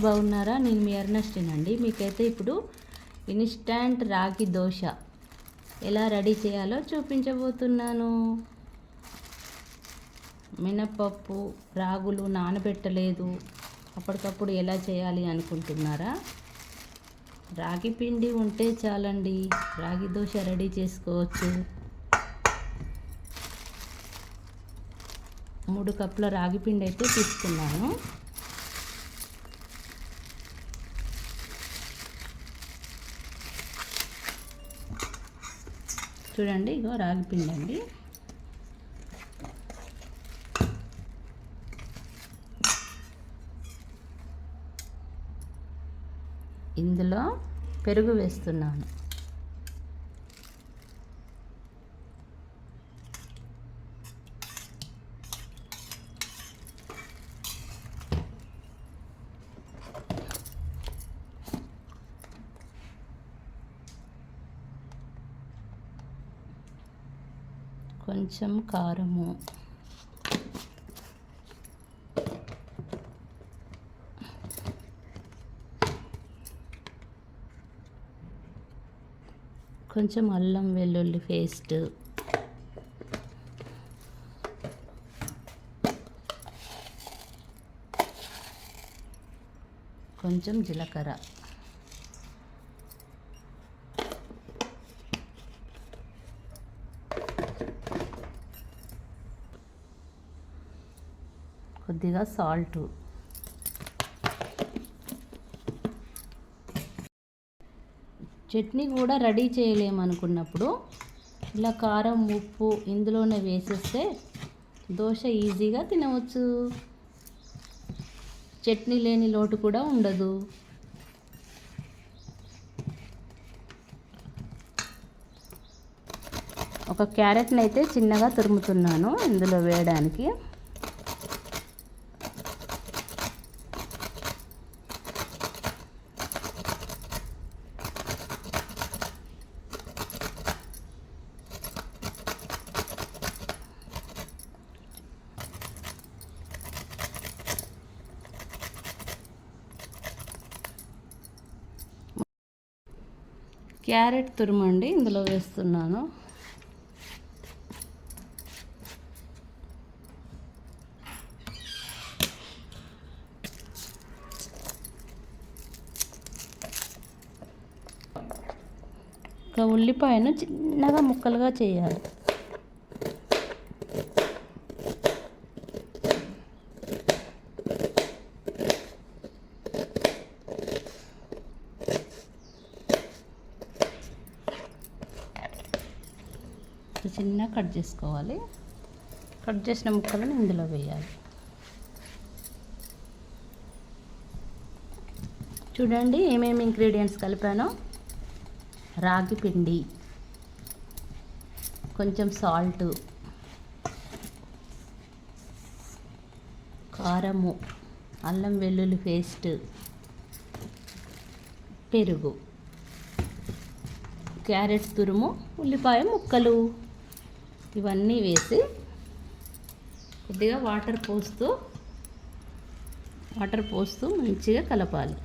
బాగున్నారా? నేను మీ అరుణశ్రీనండి మీకైతే ఇప్పుడు ఇన్స్టాంట్ రాగి దోశ ఎలా రెడీ చేయాలో చూపించబోతున్నాను. మినపప్పు రాగులు నానబెట్టలేదు. అప్పటికప్పుడు ఎలా చేయాలి అనుకుంటున్నారా? రాగి పిండి ఉంటే చాలండి. రాగి దోశ రెడీ చేసుకోవచ్చు. మూడు కప్పుల రాగి పిండి అయితే తీసుకున్నాను. చూడండి ఇగో రాగి పిండి అండి ఇందులో పెరుగు వేస్తున్నాను. కొంచెం కారము. కొంచెం అల్లం వెల్లుల్లి పేస్ట్. కొంచెం జీలకర్ర. కొద్దిగా సాల్ట్. చట్నీ కూడా రెడీ చేయలేమనుకున్నప్పుడు ఇలా కారం ఉప్పు ఇందులోనే వేసేస్తే దోశ ఈజీగా తినవచ్చు. చట్నీ లేని లోటు కూడా ఉండదు. ఒక క్యారెట్ని అయితే చిన్నగా తురుముతున్నాను ఇందులో వేయడానికి. క్యారెట్ తురుమండి ఇందులో వేస్తున్నాను. ఇంకా ఉల్లిపాయను చిన్నగా ముక్కలుగా చేయాలి. చిన్న కట్ చేసుకోవాలి. కట్ చేసిన ముక్కలను ఇందులో వేయాలి. చూడండి ఏమేమి ఇంగ్రీడియంట్స్ కలిపానో. రాగి పిండి కొంచెం సాల్ట్ కారము అల్లం వెల్లుల్లి పేస్ట్ పెరుగు క్యారెట్ తురుము ఉల్లిపాయ ముక్కలు. ఇవన్నీ వేసి కొద్దిగా వాటర్ పోస్తూ వాటర్ పోస్తూ మంచిగా కలపాలి.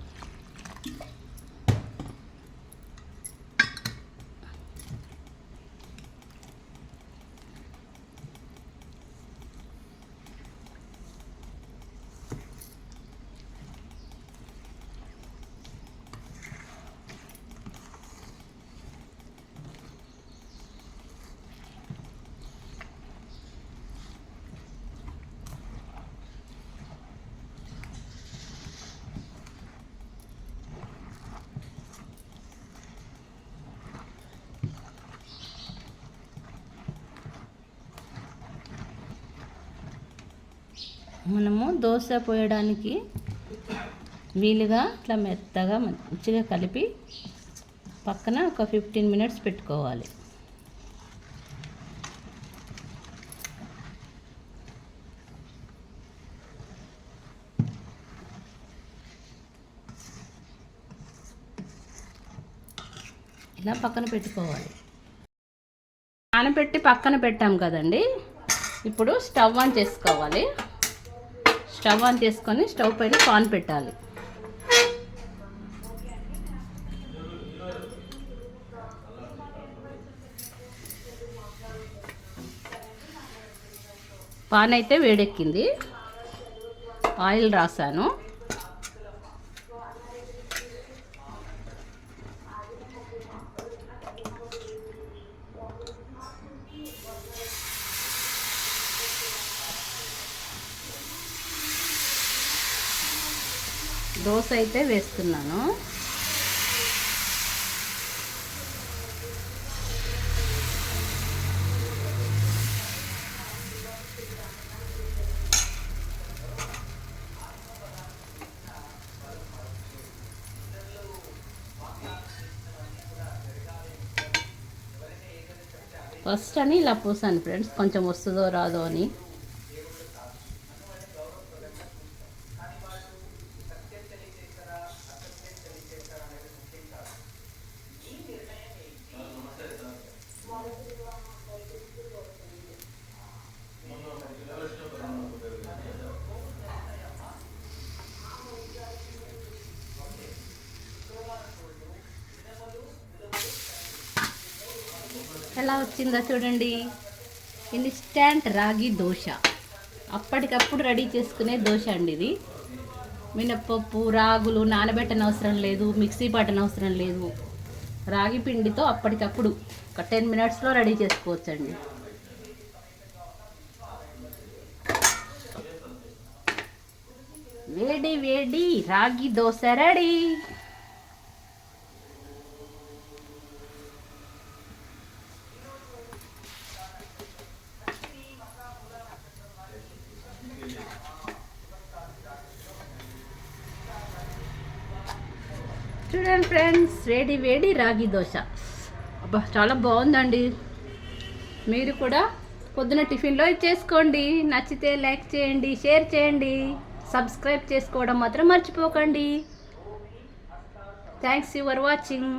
మనము దోశ పోయడానికి వీలుగా ఇట్లా మెత్తగా మంచిగా కలిపి పక్కన ఒక ఫిఫ్టీన్ మినిట్స్ పెట్టుకోవాలి. ఇలా పక్కన పెట్టుకోవాలి. నానబెట్టి పక్కన పెట్టాం కదండి. ఇప్పుడు స్టవ్ ఆన్ చేసుకోవాలి. స్టవ్ ఆన్ చేసుకొని స్టవ్ పైన పాన్ పెట్టాలి. పాన్ అయితే వేడెక్కింది. ఆయిల్ రాసాను. దోశ అయితే వేస్తున్నాను. ఫస్ట్ అని ఇలా పూసాను ఫ్రెండ్స్. కొంచెం వస్తుందో రాదో అని. ఎలా వచ్చిందో చూడండి. ఇన్స్టాంట్ రాగి దోశ. అప్పటికప్పుడు రెడీ చేసుకునే దోశ అండి ఇది. మినప్పప్పు రాగులు నానబెట్టనవసరం లేదు మిక్సీ పట్టనవసరం లేదు. రాగి పిండితో అప్పటికప్పుడు ఒక టెన్ మినిట్స్లో రెడీ చేసుకోవచ్చండి. వేడి వేడి రాగి దోశ రెడీ. చూడండి ఫ్రెండ్స్. వేడి వేడి రాగి దోశ. అబ్బా చాలా బాగుందండి. మీరు కూడా పొద్దున టిఫిన్లో చేసుకోండి. నచ్చితే లైక్ చేయండి షేర్ చేయండి. సబ్స్క్రైబ్ చేసుకోవడం మాత్రం మర్చిపోకండి. Thanks your watching